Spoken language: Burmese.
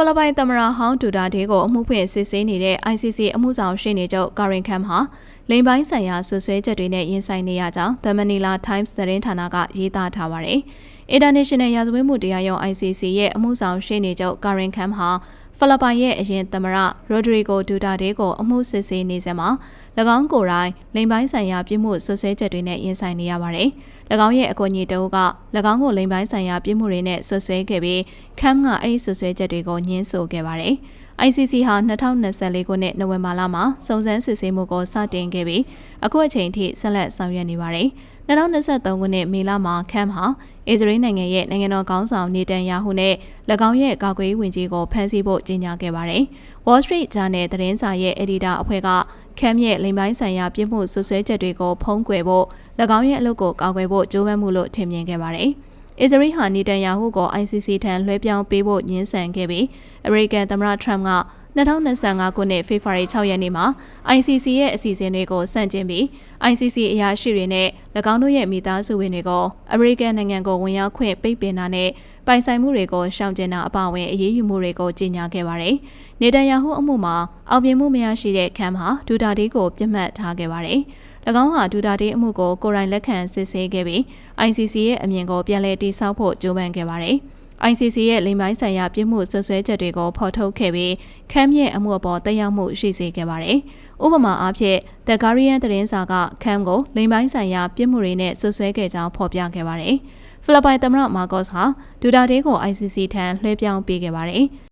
ဖိလစ်ပိုင်သမ္မတဟောင်းဒူတာဒေကိုအမှုဖွင့်စစ်ဆေးနေတဲ့ ICC အမှုဆောင်ရှေ့နေချုပ်ကာရင်ခမ်ဟာလိမ်ပိုင်းဆိုင်ရာဆွဆွဲချက်တွေနဲ့ရင်ဆိုင်နေရကြောင်း The Manila Times သတင်းဌာနကရေးသားထားပါတယ်။ International ရာဇဝတ်မှုတရားရုံး ICC ရဲ့အမှုဆောင်ရှေ့နေချုပ်ကာရင်ခမ်ဟာ ဖိလစ်ပိုင်ရဲ့အရင်သမ္မတရိုဒရီဂိုဒူတာဒေကိုအမှုစစ်ဆေးနေစမှာ၎င်းကိုယ်တိုင်လိမ်ပိုင်းဆိုင်ရာပြစ်မှုဆွဆွဲချက်တွေနဲ့ရင်ဆိုင်နေရပါတယ်။၎င်းရဲ့အကူအညီတအုပ်က၎င်းကိုလိမ်ပိုင်းဆိုင်ရာပြစ်မှုတွေနဲ့ဆွဆွဲခဲ့ပြီးခမ်ကအဲ့ဒီဆွဆွဲချက်တွေကိုညှင်းဆိုခဲ့ပါတယ်။ ICC ဟာ2024ခုနှစ်နိုဝင်ဘာလမှာစုံစမ်းစစ်ဆေးမှုကိုစတင်ခဲ့ပြီးအခုအချိန်ထိဆက်လက်ဆောင်ရွက်နေပါတယ်။2023ခုနှစ်မေလမှာခမ်ဟာအစ္စရေးနိုင်ငံရဲ့နိုင်ငံတော်ခေါင်းဆောင်နေတန်ယာဟုနဲ့၎င်းရဲ့ကာကွယ်ရေးဝန်ကြီးကိုဖမ်းဆီးဖို့ကြေညာခဲ့ပါတယ်။ Wall Street Journal သတင်းစာရဲ့အက်ဒီတာအဖွဲ့ကခမ်ရဲ့လိမ်ပိုင်းဆိုင်ရာပြစ်မှုဆွဆွဲချက်တွေကိုဖုံးကွယ်ဖို့၎င်းရဲ့အလုပ်ကိုကာကွယ်ဖို့ကြိုးပမ်းမှုလို့ထင်မြင်ခဲ့ပါတယ်။ အစ္စရေးဟာနေတန်ယာဟုကို ICC ထံလွှဲပြောင်းပေးဖို့ညှင်းဆန်ခဲ့ပြီးအမေရိကန်သမ္မတထရမ့်က2025ခုနှစ်ဖေဖော်ဝါရီ6ရက်နေ့မှာ ICC ရဲ့အစီအစဉ်တွေကိုစန့်ကျင်ပြီး ICC အရာရှိတွေနဲ့၎င်းတို့ရဲ့မိသားစုဝင်တွေကိုအမေရိကန်နိုင်ငံကိုဝင်ရောက်ခွင့်ပိတ်ပင်တာနဲ့ပိုင်ဆိုင်မှုတွေကိုရှောင်ကျဉ်တာအပါအဝင်အရေးယူမှုတွေကိုကြေညာခဲ့ပါတယ်။နေတန်ယာဟုအမှုမှာအောင်မြင်မှုမရရှိတဲ့ခမ်ဟာဒူတာဒီကိုပြစ်မှတ်ထားခဲ့ပါတယ်။၎င်းဟာဒူတာဒီအမှုကိုကိုယ်တိုင်လက်ခံစစ်ဆေးခဲ့ပြီး ICC ရဲ့အမြင်ကိုပြန်လည်တိစောက်ဖို့ကြိုးပမ်းခဲ့ပါတယ်။ ICC ရဲ့လိမ်ပိုင်းဆိုင်ရာပြစ်မှုဆွဆွဲချက်တွေကိုဖော်ထုတ်ခဲ့ပြီးခမ်းမြင့်အမှုအပေါ်တရားမှုရှိစေခဲ့ပါတယ်။ဥပမာအားဖြင့် The Guardian သတင်းစာကခမ်ကိုလိမ်ပိုင်းဆိုင်ရာပြစ်မှုတွေနဲ့ဆွဆွဲခဲ့ကြောင်းဖော်ပြခဲ့ပါတယ်။ဖိလစ်ပိုင်သမ္မတမာကော့စ်ဟာဒူတာတေးကို ICC ထံလွှဲပြောင်းပေးခဲ့ပါတယ်။